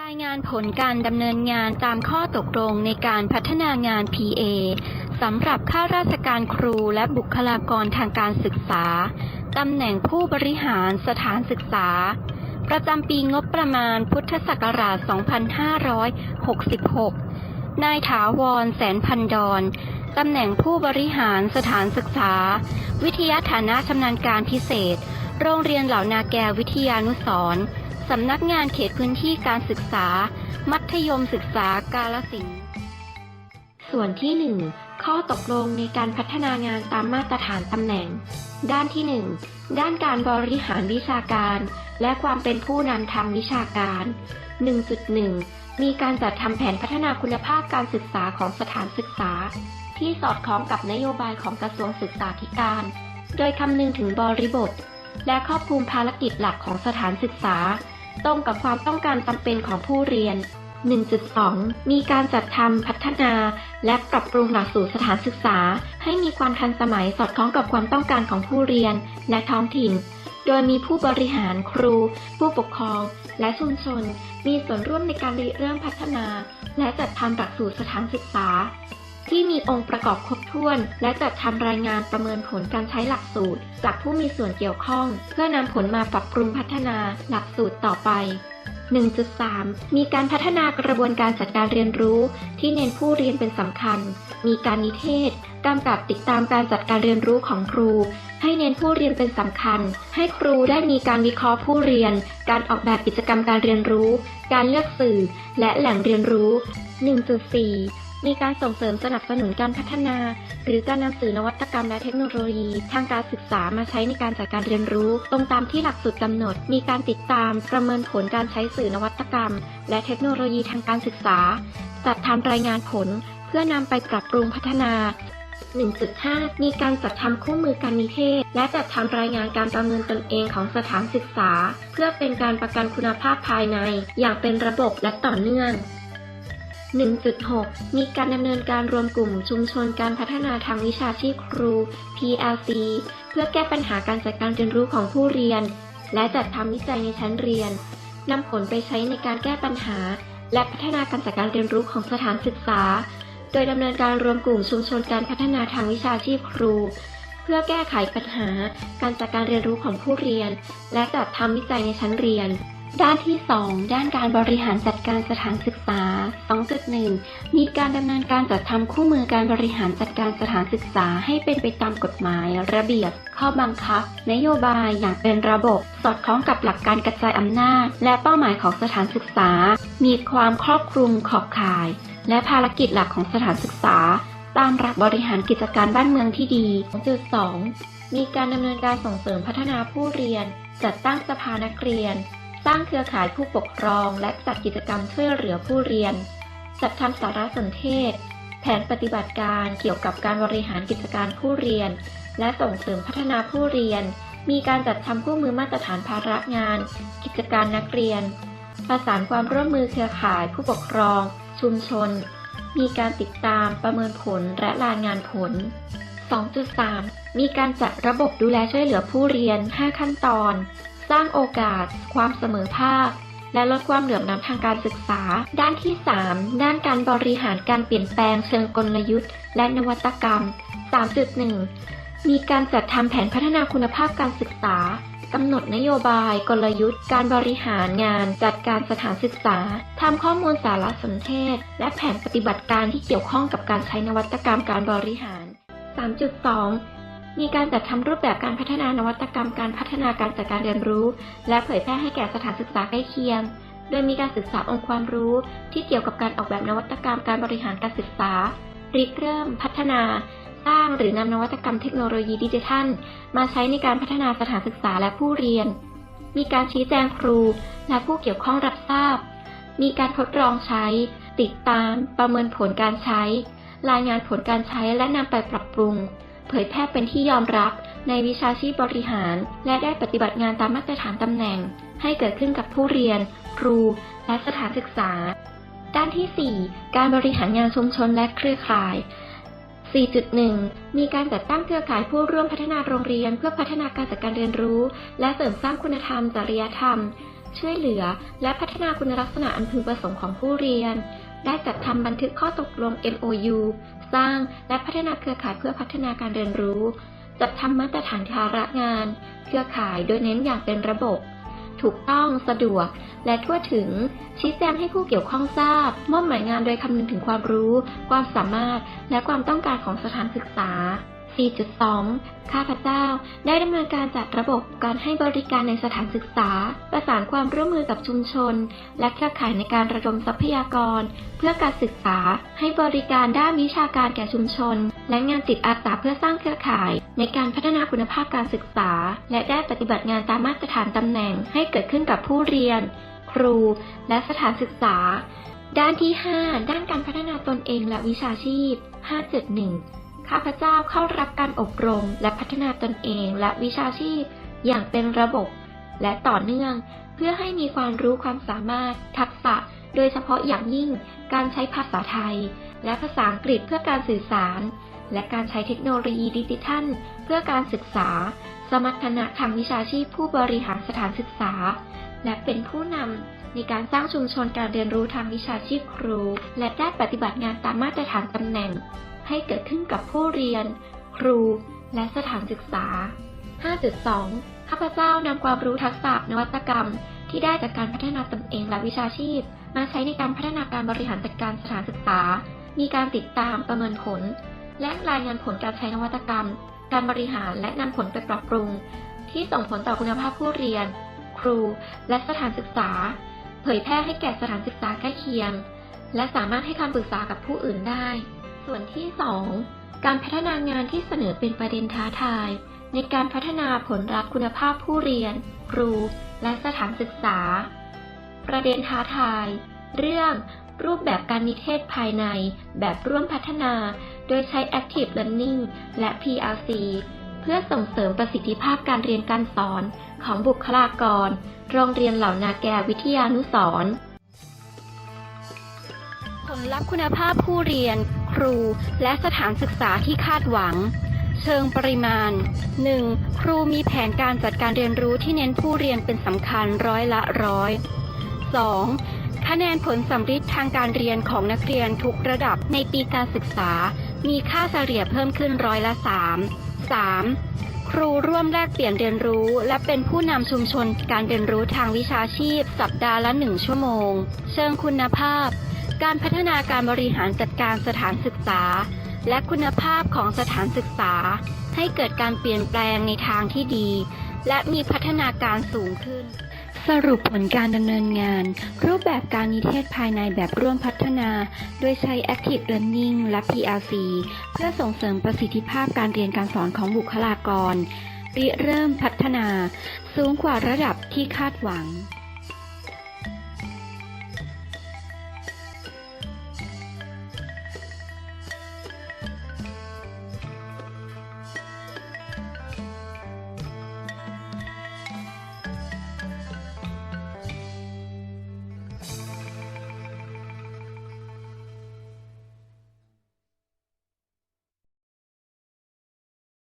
รายงานผลการดำเนินงานตามข้อตกลงในการพัฒนางาน PA สำหรับข้าราชการครูและบุคลากรทางการศึกษา ตำแหน่งผู้บริหารสถานศึกษา ประจำปีงบประมาณพุทธศักราช 2566 นายถาวรแสนพันดอนตำแหน่งผู้บริหารสถานศึกษา วิทยาฐานะชำนาญการพิเศษ โรงเรียนเหล่านาแกวิทยานุสรณ์ สำนักงานเขตพื้นที่การศึกษา มัธยมศึกษากาลสินธุ์ส่วนที่ 1 ข้อตกลงในการพัฒนางานตามมาตรฐานตำแหน่ง ด้านที่ 1 ด้านการบริหารวิชาการ และความเป็นผู้นำทางวิชาการ 1.1 มีการจัดทำแผนพัฒนาคุณภาพการศึกษาของสถานศึกษา ที่สอดคล้องกับนโยบายของกระทรวงศึกษาธิการ โดยคำนึงถึงบริบท และครอบคลุมภารกิจหลักของสถานศึกษา ตรงกับความต้องการจำเป็นของผู้เรียน 1.2 มีการจัดทำพัฒนา และปรับปรุงหลักสูตรสถานศึกษา ให้มีความทันสมัยสอดคล้องกับความต้องการของผู้เรียนและท้องถิ่น โดยมีผู้บริหารครู ผู้ปกครอง และชุมชน มีส่วนร่วมในการริเริ่มพัฒนา และจัดทำหลักสูตรสถานศึกษา ที่มีองค์ประกอบครบถ้วน และจัดทำรายงานประเมินผลการใช้หลักสูตร จากผู้มีส่วนเกี่ยวข้อง เพื่อนำผลมาปรับปรุงพัฒนาหลักสูตรต่อไป 1.3 มีการพัฒนากระบวนการจัดการเรียนรู้ ที่เน้นผู้เรียนเป็นสำคัญ มีการนิเทศกำกับติดตามการจัดการเรียนรู้ของครู ให้เน้นผู้เรียนเป็นสำคัญ ให้ครูได้มีการวิเคราะห์ผู้เรียน การออกแบบกิจกรรมการเรียนรู้ การเลือกสื่อ และแหล่งเรียนรู้ 1.4 มีการส่งเสริมสนับสนุนการพัฒนา หรือการนำสื่อนวัตกรรมและเทคโนโลยี ทางการศึกษามาใช้ในการจัดการเรียนรู้ ตรงตามที่หลักสูตรกำหนด มีการติดตามประเมินผลการใช้สื่อนวัตกรรม และเทคโนโลยีทางการศึกษา จัดทำรายงานผล เพื่อนำไปปรับปรุงพัฒนา 1.5 มีการจัดทำคู่มือการนิเทศ และจัดทำรายงานการประเมินตนเองของสถานศึกษา เพื่อเป็นการประกันคุณภาพภายใน อย่างเป็นระบบและต่อเนื่อง 1.6 มีการดำเนินการรวมกลุ่มชุมชนการพัฒนาทางวิชาชีพครู PLC เพื่อแก้ปัญหาการจัดการเรียนรู้ของผู้เรียน และจัดทำวิจัยในชั้นเรียนนำผลไปใช้ในการแก้ปัญหา และพัฒนาการจัดการเรียนรู้ของสถานศึกษา โดยดำเนินการรวมกลุ่มชุมชนการพัฒนาทางวิชาชีพครู เพื่อแก้ไขปัญหา การจัดการเรียนรู้ของผู้เรียน และจัดทำวิจัยในชั้นเรียน ด้านที่ 2 ด้านการบริหารจัดการสถานศึกษา 2.1 มีการดำเนินการจัดทำคู่มือการบริหารจัดการสถานศึกษาให้เป็นไปตามกฎหมาย ระเบียบ ข้อบังคับ นโยบายอย่างเป็นระบบ สอดคล้องกับหลักการกระจายอำนาจ และเป้าหมายของสถานศึกษา มีความครอบคลุมขอบข่าย และภารกิจหลักของสถานศึกษา ตามหลักบริหารกิจการบ้านเมืองที่ดี 2.2 มีการดำเนินการส่งเสริมพัฒนาผู้เรียน จัดตั้งสภานักเรียน ร้างเครือข่ายผู้ปกครอง และจัดกิจกรรมช่วยเหลือผู้เรียน จัดทำสารสนเทศ แผนปฏิบัติการเกี่ยวกับการบริหารกิจการผู้เรียน และส่งเสริมพัฒนาผู้เรียน มีการจัดทำคู่มือมาตรฐานภาระงาน กิจการนักเรียน ประสานความร่วมมือเครือข่าย ผู้ปกครอง ชุมชน มีการติดตามประเมินผลและรายงานผล 2.3 มีการจัดระบบดูแลช่วยเหลือผู้เรียน 5 ขั้นตอน สร้างโอกาส ความเสมอภาค และลดความเหลื่อมล้ำทางการศึกษา ด้านที่ 3 ด้านการบริหารการเปลี่ยนแปลงเชิงกลยุทธ์ และนวัตกรรม 3.1 มีการจัดทำแผนพัฒนาคุณภาพการศึกษากำหนดนโยบาย กลยุทธ์ การบริหารงาน จัดการสถานศึกษาทำข้อมูลสารสนเทศ และแผนปฏิบัติการที่เกี่ยวข้องกับการใช้นวัตกรรมการบริหาร 3.2 มีการจัดทำรูปแบบการพัฒนานวัตกรรมการพัฒนาการจัดการเรียนรู้ และเผยแพร่ให้แก่สถานศึกษาใกล้เคียง โดยมีการศึกษาองค์ความรู้ ที่เกี่ยวกับการออกแบบนวัตกรรมการบริหารการศึกษาริเริ่ม พัฒนา สร้างหรือนำนวัตกรรมเทคโนโลยีดิจิทัล มาใช้ในการพัฒนาสถานศึกษาและผู้เรียน มีการชี้แจงครู และผู้เกี่ยวข้องรับทราบ มีการทดลองใช้ ติดตาม ประเมินผลการใช้ รายงานผลการใช้และนำไปปรับปรุง เผยแพร่เป็นที่ยอมรับในวิชาชีพบริหาร และได้ปฏิบัติงานตามมาตรฐานตำแหน่ง ให้เกิดขึ้นกับผู้เรียน ครู และสถานศึกษา ด้านที่ 4 การบริหารงานชุมชนและเครือข่าย 4.1 มีการจัดตั้งเครือข่ายผู้ร่วมพัฒนาโรงเรียน เพื่อพัฒนาการจัดการเรียนรู้ และเสริมสร้างคุณธรรมจริยธรรม ช่วยเหลือ และพัฒนาคุณลักษณะอันพึงประสงค์ของผู้เรียน ได้จัดทำบันทึกข้อตกลง MOU สร้างและพัฒนาเครือข่ายเพื่อพัฒนาการเรียนรู้ จัดทำมาตรฐานภาระงาน เครือข่ายโดยเน้นอย่างเป็นระบบ ถูกต้องสะดวก และทั่วถึง ชี้แจงให้ผู้เกี่ยวข้องทราบ มอบหมายงานโดยคำนึงถึงความรู้ ความสามารถ และความต้องการของสถานศึกษา 4.2 ข้าพเจ้าได้ดำเนินการจัดระบบการให้บริการในสถานศึกษา ประสานความร่วมมือกับชุมชน และเครือข่ายในการระดมทรัพยากร เพื่อการศึกษา ให้บริการด้านวิชาการแก่ชุมชน และงานจิตอาสาเพื่อสร้างเครือข่าย ในการพัฒนาคุณภาพการศึกษา และได้ปฏิบัติงานตามมาตรฐานตำแหน่ง ให้เกิดขึ้นกับผู้เรียน ครู และสถานศึกษา ด้านที่ 5 ด้านการพัฒนาตนเองและวิชาชีพ 5.1 ข้าพเจ้าเข้ารับการอบรมและพัฒนาตนเองและวิชาชีพ อย่างเป็นระบบ และต่อเนื่อง เพื่อให้มีความรู้ความสามารถ ทักษะ โดยเฉพาะอย่างยิ่ง การใช้ภาษาไทย และภาษาอังกฤษเพื่อการสื่อสาร และการใช้เทคโนโลยีดิจิทัล เพื่อการศึกษา สมรรถนะทางวิชาชีพผู้บริหารสถานศึกษา และเป็นผู้นำในการสร้างชุมชนการเรียนรู้ทางวิชาชีพครู และได้ปฏิบัติงานตามมาตรฐานตำแหน่ง ให้เกิดขึ้นกับผู้เรียน ครู และสถานศึกษา 5.2 ข้าพเจ้านำความรู้ทักษะนวัตกรรม ที่ได้จากการพัฒนาตนเองและวิชาชีพ มาใช้ในการพัฒนาการบริหารจัดการสถานศึกษา มีการติดตามประเมินผล และรายงานผลการใช้นวัตกรรม การบริหารและนำผลไปปรับปรุง ที่ส่งผลต่อคุณภาพผู้เรียน ครู และสถานศึกษา เผยแพร่ให้แก่สถานศึกษาใกล้เคียง และสามารถให้คำปรึกษากับผู้อื่นได้ ส่วนที่ 2 การพัฒนางานที่เสนอเป็นประเด็นท้าทาย ในการพัฒนาผลลัพธ์คุณภาพผู้เรียน ครู และสถานศึกษา ประเด็นท้าทาย เรื่องรูปแบบการนิเทศภายใน แบบร่วมพัฒนา โดยใช้ Active Learning และ PLC เพื่อส่งเสริมประสิทธิภาพการเรียนการสอนของบุคลากร โรงเรียนเหล่านาแกวิทยานุสร์ผลลัพธ์คุณภาพผู้เรียน ครู และสถานศึกษาที่คาดหวัง เชิงปริมาณ 1. ครูมีแผนการจัดการเรียนรู้ที่เน้นผู้เรียนเป็นสำคัญร้อยละร้อย 2. คะแนนผลสำฤทธิ์ทางการเรียนของนักเรียนทุกระดับในปีการศึกษา มีค่าเฉลี่ยเพิ่มขึ้นร้อยละ3 3. ครูร่วมแลกเปลี่ยนเรียนรู้ และเป็นผู้นำชุมชนการเรียนรู้ทางวิชาชีพ สัปดาห์ละ 1 ชั่วโมง เชิงคุณภาพ การพัฒนาการบริหารจัดการสถานศึกษา และคุณภาพของสถานศึกษา ให้เกิดการเปลี่ยนแปลงในทางที่ดี และมีพัฒนาการสูงขึ้น สรุปผลการดำเนินงาน รูปแบบการนิเทศภายในแบบร่วมพัฒนา โดยใช้ Active Learning และ PRC เพื่อส่งเสริมประสิทธิภาพการเรียนการสอนของบุคลากรริเริ่มพัฒนา สูงกว่าระดับที่คาดหวัง